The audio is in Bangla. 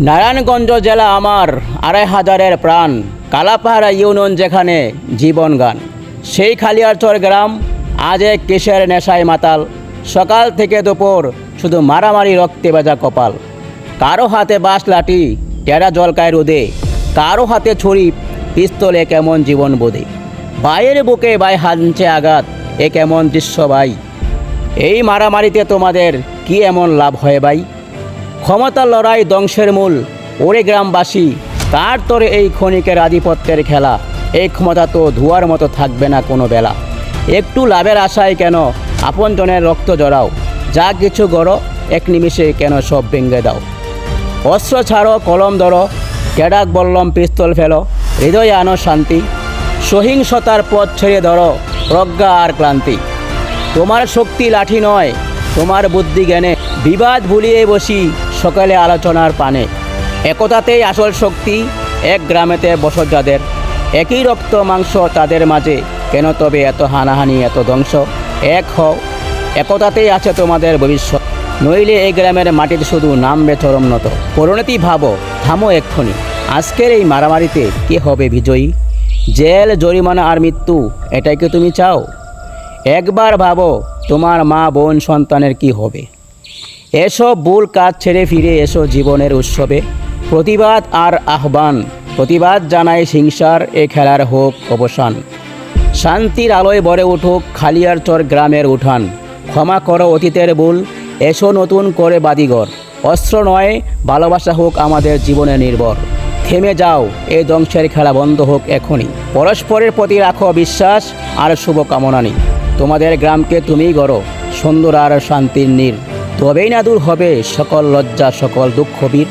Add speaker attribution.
Speaker 1: নারায়ণগঞ্জ জেলা আমার আড়াই হাজারের প্রাণ কালাপাহাড়া ইউনিয়ন যেখানে জীবন গান। সেই খালিয়ারচর গ্রাম আজ এক কিসের নেশায় মাতাল। সকাল থেকে দুপুর শুধু মারামারি রক্তে ভেজা কপাল। কারও হাতে বাঁশ লাঠি, টেরা জলকায় রোদে। কারও হাতে ছুরি, পিস্তলে কেমন জীবন বোধে। বাইয়ের বুকে বাই হানছে আঘাত, এ কেমন দৃশ্য ভাই। এই মারামারিতে তোমাদের কি এমন লাভ হয় ভাই? ক্ষমতার লড়াই ধ্বংসের মূল। ওরে গ্রামবাসী তার তোরে এই ক্ষণিকের আধিপত্যের খেলা? এই ক্ষমতা তো ধোয়ার মতো থাকবে না কোনো বেলা। একটু লাভের আশায় কেন আপনজনের রক্ত জড়াও? যা কিছু গড়ো, এক নিমিষে কেন সব ভেঙে দাও? অস্ত্র ছাড়ো, কলম ধরো ক্যাডাক বল্লম, পিস্তল ফেলো, হৃদয়ে আনো শান্তি। সহিংসতার পথ ছেড়ে ধরো, প্রজ্ঞা আর ক্লান্তি। তোমার শক্তি লাঠি নয়, তোমার বুদ্ধি জ্ঞানে বিবাদ ভুলিয়ে বসি। সকালে আলোচনার পানে। একতাতেই আসল শক্তি এক গ্রামেতে বসত যাদের একই রক্ত মাংস তাদের মাঝে। কেন তবে এত হানাহানি, এত ধ্বংস? এক হও, একতাতেই আছে তোমাদের ভবিষ্যৎ। নইলে এই গ্রামের মাটির শুধু নামবে চরমনত পরিণতি ভাবো, থামো এক্ষুনি। আজকের এই মারামারিতে কে হবে বিজয়ী? জেল, জরিমানা আর মৃত্যু, এটাই কি তুমি চাও? একবার ভাবো, তোমার মা, বোন, সন্তানের কি হবে? এসব ভুল কাজ ছেড়ে ফিরে এসো জীবনের উৎসবে। প্রতিবাদ আর আহ্বান, প্রতিবাদ জানায় সিংসার এ খেলার হোক অবসান। শান্তির আলোয় ভরে উঠুক খালিয়ার খালিয়ারচর গ্রামের উঠান। ক্ষমা করো অতীতের ভুল, এসো নতুন করে বাদিগর। অস্ত্র নয়, ভালোবাসা হোক আমাদের জীবনে নির্ভর। থেমে যাও এই ধ্বংসের খেলা বন্ধ হোক এখনই। পরস্পরের প্রতি রাখো বিশ্বাস আর শুভকামনা নেই তোমাদের গ্রামকে তুমিই গড়ো, সুন্দর আর শান্তির নীর। তবেই না দূর হবে সকল লজ্জা সকল দুঃখ বীর।